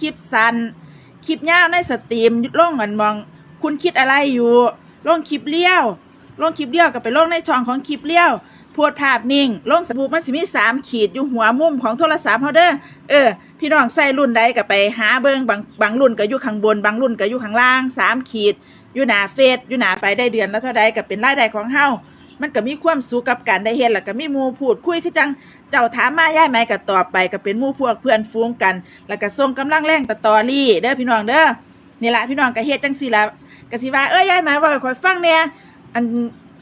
คลิปสั้นคลิปยาวในสตรีมลงอันมอง คุณคิดอะไรอยู่ลงคลิปเลี้ยวลงคลิปเลี้ยวก็ไปลงในช่องของคลิปเลี้ยวโพดภาพนิ่งลงสบู่มันสิมีสามขีดอยู่หัวมุมของโทรศัพท์เฮาเด้อเออ พี่น้องใส่รุ่นใดก็ไปหาเบิงบางบางรุ่นก็อยู่ข้างบนบางรุ่นก็อยู่ข้างล่างสามขีด อยู่หน้าเฟซอยู่หน้าไปได้เดือนแล้วเท่าใดก็เป็นรายได้ของเฮา มันก็มีความสุขกับการได้เฮ็ดแล้วก็มีหมู่พูดคุยคือจังเจ้าถามมาย่ายไหมก็ตอบไปก็เป็นหมู่พวกเพื่อนฝูงกัน แล้วก็ส่งกำลังแรงตะตอรี่ เด้อพี่น้องเด้อนี่ล่ะพี่น้องก็เฮ็ดจังซี่ล่ะก็สิว่าเอ้ยย่ายไหมว่าให้ข่อยฟังแหน่อัน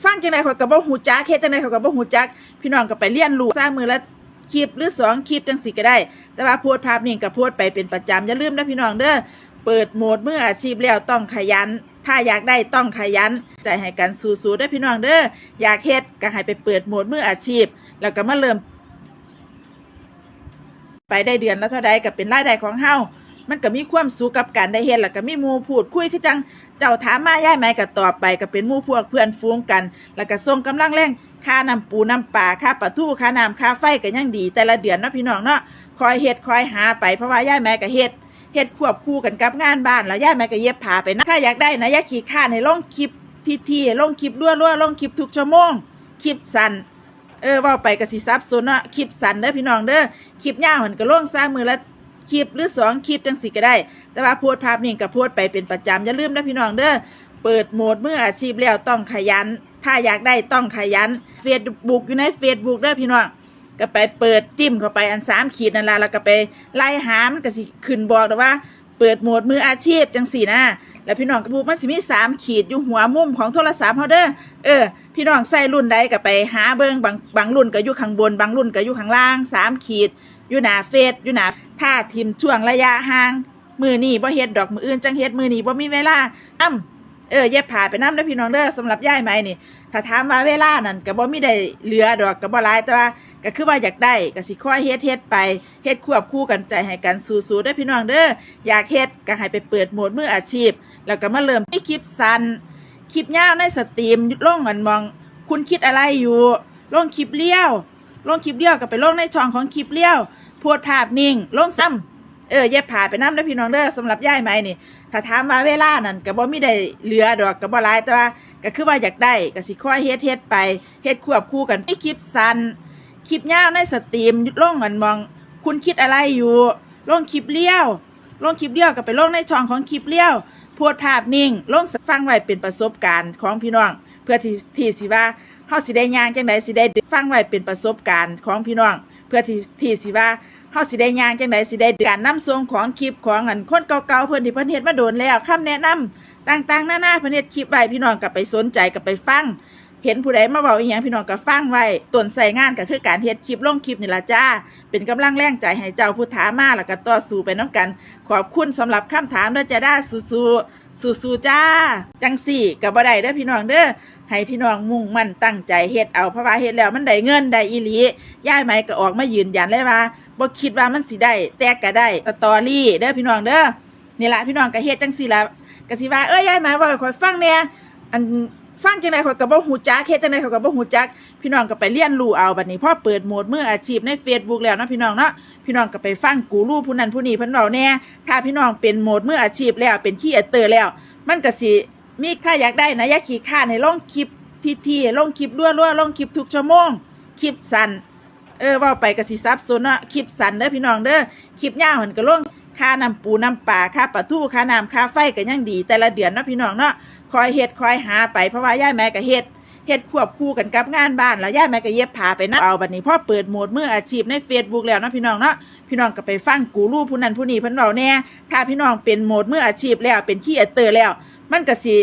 ฟังจังได๋ข่อยก็บ่ฮู้จักเฮ็ดจังได๋ข่อยก็บ่ฮู้จัก พี่น้องก็ไปเรียนรู้ซะมื้อละคลิปหรือสองคลิปจังซี่ก็ได้ แต่ว่าโพสต์ภาพนิ่งก็โพสต์ไปเป็นประจำอย่าลืมนะพี่น้องเด้อ เปิดโหมดมืออาชีพแล้วต้องขยัน ถ้าอยากได้ต้องขยัน ใจให้กันสู้ๆเด้พี่น้องเด้ออยากเฮ็ดก็ให้ไปเปิดโหมดมืออาชีพ แล้วก็มาเริ่ม ไปได้เดือนแล้วเท่าใดก็เป็นรายได้ของเฮามันก็มีความสุขกับการได้เฮ็ดแล้วก็มีหมู่พูดคุยคือจังเจ้าถามมาย่ายไหมก็ตอบไปก็เป็นหมู่พวกเพื่อนฝูงกัน แล้วก็ส่งกำลังแรงค่าน้ำปูน้ำปลาค่าปลาทู่ค่าน้ำค่าไฟก็ยังดี แต่ละเดือนเนาะพี่น้องเนาะคอยเฮ็ดคอยหาไปเพราะว่าย่ายแม่ก็เฮ็ด เฮ็ดควบคู่กันกับงานบ้านแล้วย่าแม่ก็เย็บผ้าไปนะถ้าอยากได้นะย่าขี้ข้านให้ลงคลิปทีๆลงคลิปรั่วๆลงคลิปทุกชั่วโมงคลิปสั้นเออว่าไปก็สิซับซ้อนเนาะคลิปสั้นเด้อพี่น้องเด้อคลิปยาวหันก็ลงซ้ามือละคลิปหรือสองคลิปจังสิก็ได้ แต่ว่าโพสต์ภาพนิ่ก็โพสต์ไปเป็นประจำอย่าลืมนะพี่น้องเด้อเปิดโหมดเมื่ออาชีพแล้วต้องขยัน ถ้าอยากได้ต้องขยันเฟซบุ๊กอยู่ในเฟซบุ๊กเด้อพี่น้อง ก็ไปเปิดจิ้มเข้าไปอันสามขีดนั่นละแล้วก็ไปไล่หามันก็สิขึ้นบอกแต่ว่า เปิดโหมดมืออาชีพจังสี่นะแล้วพี่น้องก็พูดมันสิมีสามขีดอยู่หัวมุมของโทรศัพท์เฮาเด้อเออ พี่น้องใส่รุ่นใดก็ไปหาเบิ่งบางบางรุ่นก็อยู่ข้างบน บางรุ่นก็อยู่ข้างล่างสามขีด อยู่หนาเฟซอยู่หนาท่าทิมช่วงระยะห่าง มือนี่บ่เฮ็ดดอกมืออื่นจังเฮ็ดมือนี่บ่มีเวลาอ้ำเออเย็บผ้าไปน้ำเด้อพี่น้องเด้อสำหรับย่ายไหมนี่ถ้าถามว่าเวลานั่นก็บ่มีได้เหลือดอกก็บ่หลายแต่ว่า ก็คือว่าอยากได้ก็สิค่อยเฮ็ดเฮ็ดไปเฮ็ดควบคู่กันใจให้กันสู้ๆเด้พี่น้องเด้ออยากเฮ็ดก็ให้ไปเปิดโหมดมืออาชีพ แล้วก็มาเริ่มมีคลิปสั้นคลิปยาวในสตรีมลงกันมอง คุณคิดอะไรอยู่ลงคลิปเลี้ยวลงคลิปเลี้ยวก็ไปลงในช่องของคลิปเลี้ยวโพสต์ภาพนิ่งลงซ้ำเออเย็บผ้าไปน้ำเด้พี่น้องเด้อสำหรับย่ายไหมนี่ถ้าถามวาเวลานั่นก็บ่มีได้เหลือดอกก็บ่หลายแต่ว่าก็คือว่าอยากได้ก็สิค่อยเฮ็ดเฮ็ดไปเฮ็ดควบคู่กันมีคลิปสั้น คลิปยาวในสตรีมลงกันมอง คุณคิดอะไรอยู่ลงคลิปเลี้ยวลงคลิปเลี้ยวก็ไปลงในช่องของคลิปเลี้ยวโพสต์ภาพนิ่งลงฟังไว้เป็นประสบการณ์ของพี่น้อง เพื่อที่ที่สิว่าเฮาสิได้ยางจังไดสิได้ฟังไว้เป็นประสบการณ์ของพี่น้อง เพื่อที่ที่สิว่าเฮาสิได้ยางจังไดสิได้การนำส่งของคลิปของอันคนเก่าๆเพิ่อนที่เพิ่นเฮ็ดมาโดนแล้วคำแนะนำต่างๆหน้าๆเพิ่นเฮ็ดคลิปไว้พี่น้องก็ไปสนใจก็ไปฟัง เห็นผู้ใดมาบอกอีหยังพี่น้องก็ฟังไว้ต้นใส่งานก็คือการเฮ็ดคลิปลงคลิปนี่ละจ้า เป็นกำลังแรงใจให้เจ้าผู้ถามาแล้วก็ต่อสู้ไปน้ำกัน ขอบคุณสำหรับคำถามด้อจ้าด้าสู้ๆสู้จ้า จังสี่ก็บ่ได้เด้อพี่น้องเด้อให้พี่น้องมุ่งมั่นตั้งใจเฮ็ดเอาเพราะว่าเฮ็ดแล้วมันได้เงินได้อีหลีย่ายไหมก็ออกมายืนยันเลยว่าบ่คิดว่ามันสิได้แต่ก็ได้สตอรี่เด้อพี่น้องเด้อนี่ละพี่น้องก็เฮ็ดจังสี่ละก็สิว่าเอ้ยย่ายไหมว่าให้ข่อยฟังแหน่ยอัน ฟังจังได๋ข่อยก็บ่ฮู้จักเฮ็ดจังได๋ข่อยก็บ่ฮู้จัก พี่น้องก็ไปเรียนรู้เอาบัดนี้พอเปิดโหมดมืออาชีพใน Facebook แล้วเนาะพี่น้องเนาะพี่น้องก็ไปฟังกูรูผู้นั้นผู้นี้เพิ่นเว้าแน่ถ้าพี่น้องเป็นโหมดมืออาชีพแล้วเป็นคีเอเตอร์แล้ว มันก็สิมีถ้าอยากได้นะอย่าขี้ข้านให้ลงคลิปทีๆลงคลิปรั่วๆลงคลิปทุกชั่วโมงคลิปสั้นเออว้าไปก็สิซับซ้อนเนาะคลิปสั้นเด้อพี่น้องเด้อคลิปยาวหันก็ลง ค่าน้ำปูน้ำปลาค่าปลาทูค่าน้ำค่าไฟก็ยังดี แต่ละเดือนเนาะพี่น้องเนาะคอยเฮ็ดคอยหาไปเพราะว่าย่าแม่ก็เฮ็ดเฮ็ดควบคู่กันกับงานบ้านแล้วย่าแม่ก็เย็บผ้าไปนะเอาบัดนี้พ่อเปิดโหมดมืออาชีพใน Facebook แล้วเนาะพี่น้องเนาะพี่น้องก็ไปฟังกูรูผู้นั้นผู้นี้เพิ่นเว้าแน่ถ้าพี่น้องเป็นโหมดมืออาชีพแล้วเป็นคีเอเตอร์แล้ว มันก็สิ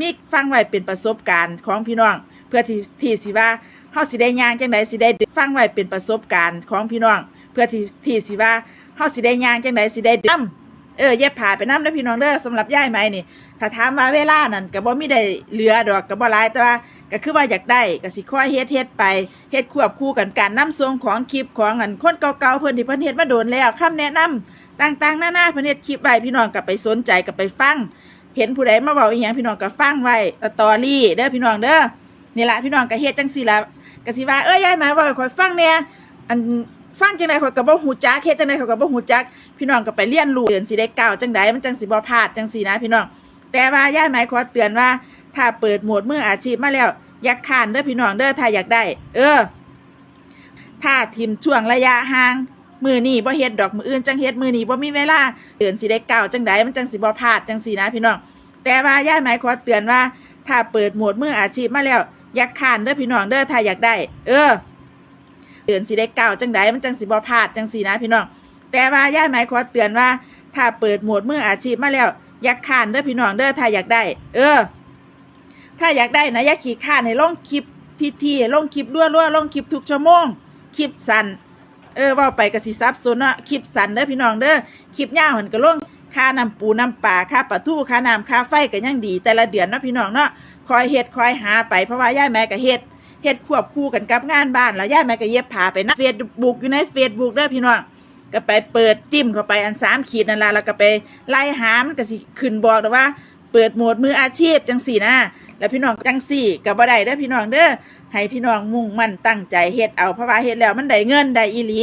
มีฟังไว้เป็นประสบการณ์ของพี่น้อง เพื่อที่ที่สิว่าเฮาสิได้ย่างจังไดสิได้ฟังไว้เป็นประสบการณ์ของพี่น้อง เพื่อที่ที่สิว่า เฮาสิได้ยางจังไดสิได้นำเออเย็บผ้าไปน้ำเด้พี่น้องเด้อสำหรับย่ายไหมนี่ ถ้าถามว่าเวลานั่นก็บ่มีได้เหลือดอกก็บ่หลายแต่ว่าก็คือว่าอยากได้ก็สิค่อยเฮ็ดเฮ็ดไปเฮ็ดควบคู่กันการนำส่งของคลิปของอันคนเก่าๆเพิ่นที่เพิ่นเฮ็ดมาโดนแล้วคำแนะนำต่างๆหน้าๆเพิ่นเฮ็ดคลิปไว้พี่น้องก็ไปสนใจก็ไปฟัง เห็นผู้ใดมาเว้าอีหยังพี่น้องก็ฟังไว้สตอรี่เด้อพี่น้องเด้อนี่ละพี่น้องก็เฮ็ดจังซี่ละก็สิว่าเอ้ยยายหมายว่าให้ข่อยฟังแหน่อัน ฟังจังได๋ข่อยก็บ่ฮู้จักเฮ็ดจังได๋ข่อยก็บ่ฮู้จัก พี่น้องก็ไปเรียนรู้เดือนสิได้ก่าจังใดมันจังสิบ่พลาดจังสีนะ พี่น้อง แต่ว่าย่ายไหมขอเตือนว่า ถ้าเปิดโหมดมืออาชีพมาแล้ว อยากขานเด้อพี่น้องเด้อถ้าอยากได้ เออ ถ้าทิมช่วงระยะห่างมือนี่บ่เฮ็ดดอกมืออื่นจังเฮ็ดมือนี่บ่มีเวลาเตือนสิได้ก่าจังใดมันจังสิบ่พลาดจังสีนะ พี่น้อง แต่ว่าย่ายไหมขอเตือนว่า ถ้าเปิดโหมดมืออาชีพมาแล้ว อยากขานเด้อพี่น้องเด้อถ้าอยากได้ เออ เตือนสิได้เก่าจังใดมันจังสิบ่พลาดจังสีนะพี่น้อง แต่ว่าย่ายไหมขอเตือนว่า ถ้าเปิดโหมดมืออาชีพมาแล้ว อยากขานเด้อพี่น้องเด้อถ้าอยากได้ เออ ถ้าอยากได้นะอย่าขี้ข้านให้ลงคลิปทีทีๆลงคลิปรั่วๆลงคลิปทุกชั่วโมงคลิปสั้นเออว่าไปกสิซับโซนเนาะคลิปสั้นเด้อพี่น้องเด้อคลิปยาวหันก็ลงค่าน้ำปูน้ำปลาค่าปลาทู่ค่าน้ำค่าไฟก็ยังดี แต่ละเดือนเนาะพี่น้องเนาะคอยเฮ็ดคอยหาไปเพราะว่าย่ายแม่ก็เฮ็ด เฮ็ดควบคู่กันกับงานบ้านแล้วย่ายแม่ก็เย็บผ้าไปนะเฟซบุ๊กอยู่ในเฟซบุ๊กเด้อพี่น้องก็ไปเปิดจิ้มเข้าไปอันสามขีดนั่นละแล้วก็ไปไล่หามันก็สิขึ้นบอกแต่ว่า เปิดโหมดมืออาชีพจังสี่นะแล้วพี่น้องจังสี่กับบ่ได้เด้อพี่น้องเด้อให้พี่น้องมุ่งมั่นตั้งใจเฮ็ดเอาเพราะว่าเฮ็ดแล้วมันได้เงินได้อีหลี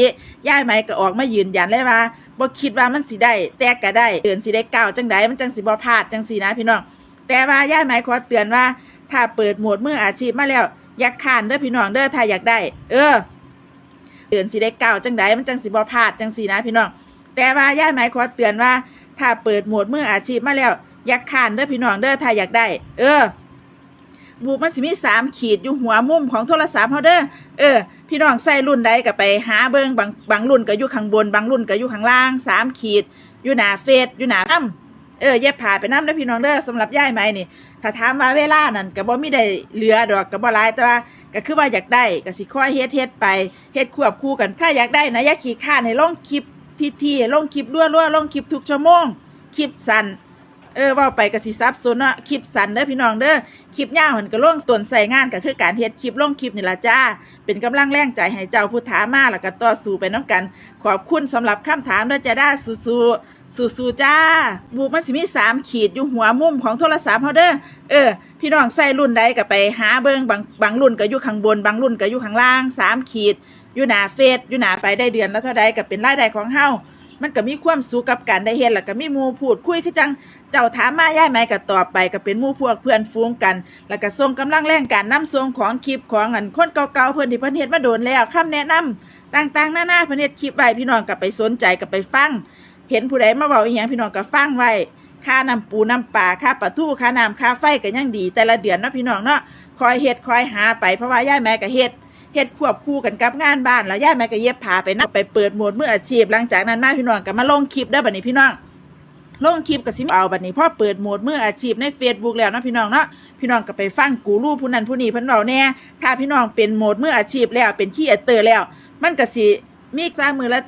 ย่ายไหมก็ออกมายืนยันเลยว่าบ่คิดว่ามันสิได้แต่ก็ได้เตือนสิได้ก้าวจังใดมันจังสิบ่พลาดจังสี่นะพี่น้องแต่ว่าย่ายไหมขอเตือนว่า ถ้าเปิดโหมดมืออาชีพมาแล้ว อยากขานเด้อพี่น้องเด้อถ้าอยากได้ เออเตือนสิได้ก้าวจังใดมันจังสิบ่พลาดจังสีนะพี่น้อง แต่ว่าย่ายไหมขอเตือนว่า ถ้าเปิดโหมดมืออาชีพมาแล้ว อยากขานเด้อพี่น้องเด้อถ้าอยากได้ เออบูมันสิมีสามขีดอยู่หัวมุมของโทรศัพท์เฮาเด้อเออ พี่น้องใส่รุ่นใดก็ไปหาเบิ่งบางบางรุ่นก็อยู่ข้างบน บางรุ่นก็อยู่ข้างล่างสามขีด อยู่หน้าเฟซอยู่หน้าน้ำ เออเย็บผ้าไปน้ำเด้พี่น้องเด้อสำหรับย่ายไหมนี่ถ้าถามว่าเวลานั่นก็บ่มีได้เหลือดอกก็บ่หลายแต่ว่าก็คือว่าอยากได้ก็สิค่อยเฮ็ดเฮ็ดไปเฮ็ดควบคู่กัน ถ้าอยากได้นะอย่าขี้ข้านให้ลงคลิปทีๆลงคลิปรั่วๆลงคลิปทุกชั่วโมงคลิปสั้นเออว่าไปก็สิซับซ้อนเนาะคลิปสั้นเด้อพี่น้องเด้อคลิปยาวมันก็ลงตวนใส่งานก็คือการเฮ็ดคลิปลงคลิปนี่ละจ้า เป็นกำลังแรงใจให้เจ้าผู้ถามมาแล้วก็ต่อสู้ไปน้ำกัน ขอบคุณสำหรับคำถามเด้อจ้าด้าสู้ๆ สู้ๆจ้า บูมันสิมีสามขีดอยู่หัวมุมของโทรศัพท์เฮาเด้อเออ พี่น้องใส่รุ่นใดก็ไปหาเบิ่งบางบางรุ่นก็อยู่ข้างบน บางรุ่นก็อยู่ข้างล่างสามขีด อยู่หน้าเฟซอยู่หน้าไปได้เดือนแล้วเท่าใดก็เป็นรายได้ของเฮามันก็มีความสุขกับการได้เฮ็ดแล้วก็มีมูพูดคุยคือจังเจ้าถามมาย่ายไหมก็ตอบไปก็เป็นมู่พวกเพื่อนฟูงกัน แล้วก็ส่งกำลังแรงการนำส่งของคลิปของอันคนเก่าๆเพิ่อนที่เพิ่นเฮ็ดมาโดนแล้วคำแนะนำต่างๆหน้าๆเพิ่นเฮ็ดคลิปไว้พี่น้องก็ไปสนใจก็ไปฟัง เห็นผู้ใดมาเว้าอีหยังพี่น้องก็ฟังไว้ค่าน้ำปูน้ำปลาค่าปลาทูค่าน้ำค่าไฟก็ยังดี แต่ละเดือนเนาะพี่น้องเนาะคอยเฮ็ดคอยหาไปเพราะว่าย่ายแม่ก็เฮ็ดเฮ็ดควบคู่กันกับงานบ้านแล้วย่าแม่ก็เย็บผ้าไปนะไปเปิดหมดมืออาชีพหลังจากนั้นมาพี่น้องก็มาลงคลิปได้บัดนี้พี่น้องลงคลิปก็สิมเอาบัดนี้พอเปิดโหมดมืออาชีพใน Facebook แล้วเนาะพี่น้องเนาะพี่น้องก็ไปฟังกูรูผู้นั้นผู้นี้พิ่นเว้าแน่ถ้าพี่น้องเป็นโหมดมืออาชีพแล้วเป็นคีเอเตอร์แล้ว มันก็สิมีซามือละ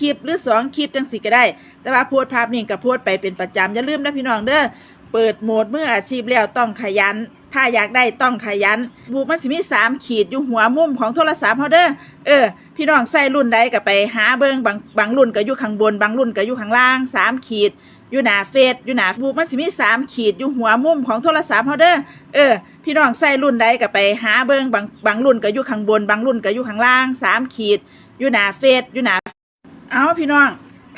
คลิปหรือสองคลิปจังสิก็ได้ แต่ว่าโพสต์ภาพนิ่งก็โพสต์ไปเป็นประจำอย่าลืมนะพี่น้องเด้อเปิดโหมดเมื่ออาชีพแล้วต้องขยัน ถ้าอยากได้ต้องขยัน บูมันสิมีสามขีดอยู่หัวมุมของโทรศัพท์เฮาเด้อเออ พี่น้องใส่รุ่นใดก็ไปหาเบิงบางบางรุ่นก็อยู่ข้างบน บางรุ่นก็อยู่ข้างล่างสามขีดอยู่หนาเฟซอยู่หนาบูมันสิมีสามขีดอยู่หัวมุมของโทรศัพท์เฮาเด้อเออ พี่น้องใส่รุ่นใดก็ไปหาเบิงบางบางรุ่นก็อยู่ข้างบน บางรุ่นก็อยู่ข้างล่างสามขีดอยู่หนาเฟซอยู่หนา เอาพี่น้อง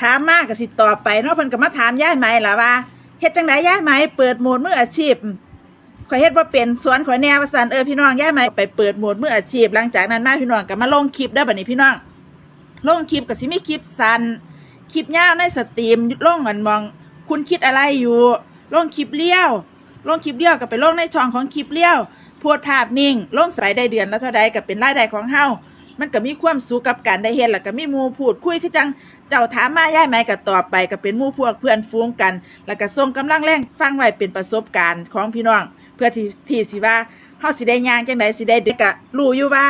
ถามมากก็สิตอบไปเนาะเพิ่นก็มาถามย่ายไหมล่ะว่าเฮ็ดจังไดย่ายไหมเปิดโหมดมืออาชีพข่อยเฮ็ดบ่าเป็นสวนข่อยแนวว่าซั่นเออพี่น้องย่ายไหมไปเปิดโหมดมืออาชีพ หลังจากนั้นมาพี่น้องก็มาลงคลิปได้บัดนี้พี่น้องลงคลิปก็สิมีคลิปสั้นคลิปยาวในสตรีมลงมันมอง คุณคิดอะไรอยู่ลงคลิปเลี้ยวลงคลิปเลี้ยวก็ไปลงในช่องของคลิปเลี้ยวโพดภาพนิ่งลงสายได้เดือนแล้วเท่าใดก็เป็นรายได้ของเฮา มันก็มีความสุขกับการได้เฮ็ดแล้วก็มีหมู่พูดคุยคือจังเจ้าถามมาย่ายไหมก็ตอบไปก็เป็นหมู่พวกเพื่อนฟูงกัน แล้วก็ส่งกำลังแรงฟังไว้เป็นประสบการณ์ของพี่น้อง เพื่อที่ที่สิว่าเฮาสิได้ย่างจังไดสิได้เด็กก็รู้อยู่ว่า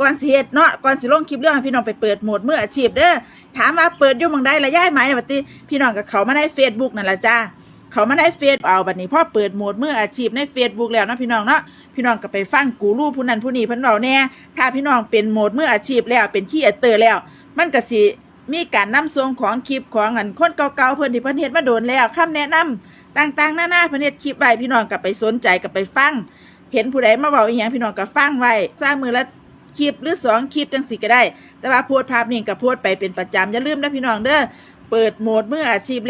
ก่อนสิเฮ็ดเนาะก่อนสิลงคลิปเรื่องให้พี่น้องไปเปิดโหมดมืออาชีพเด้อถามว่าเปิดอยู่หม่องใดละย่ายไหมบัดนี้พี่น้องก็เข้ามาใน Facebook นั่นล่ะจ้าเขามาได้เฟซเอาบัดนี้พ่อเปิดโหมดมืออาชีพใน Facebook แล้วนะพี่น้องเนาะ พี่น้องก็ไปฟังกูรูผู้นั้นผู้นี้เพิ่นเว้าแน่ถ้าพี่น้องเป็นโหมดมืออาชีพแล้วเป็นคีเอเตอร์แล้ว มันก็สิมีการนำส่งของคลิปของอันคนเก่าๆเพิ่นที่เพิ่นเฮ็ดมาโดนแล้วคำแนะนำต่างๆหน้าๆเพิ่นเฮ็ดคลิปไว้พี่น้องก็ไปสนใจก็ไปฟังเห็นผู้ใดมาเว้าอีหยังพี่น้องก็ฟังไว้สร้างมือละคลิปหรือสองคลิปจังสิก็ได้ แต่ว่าโพสต์ภาพนิ่งก็โพสต์ไปเป็นประจำอย่าลืมนะพี่น้องเด้อเปิดโหมดมืออาชีพแล้ว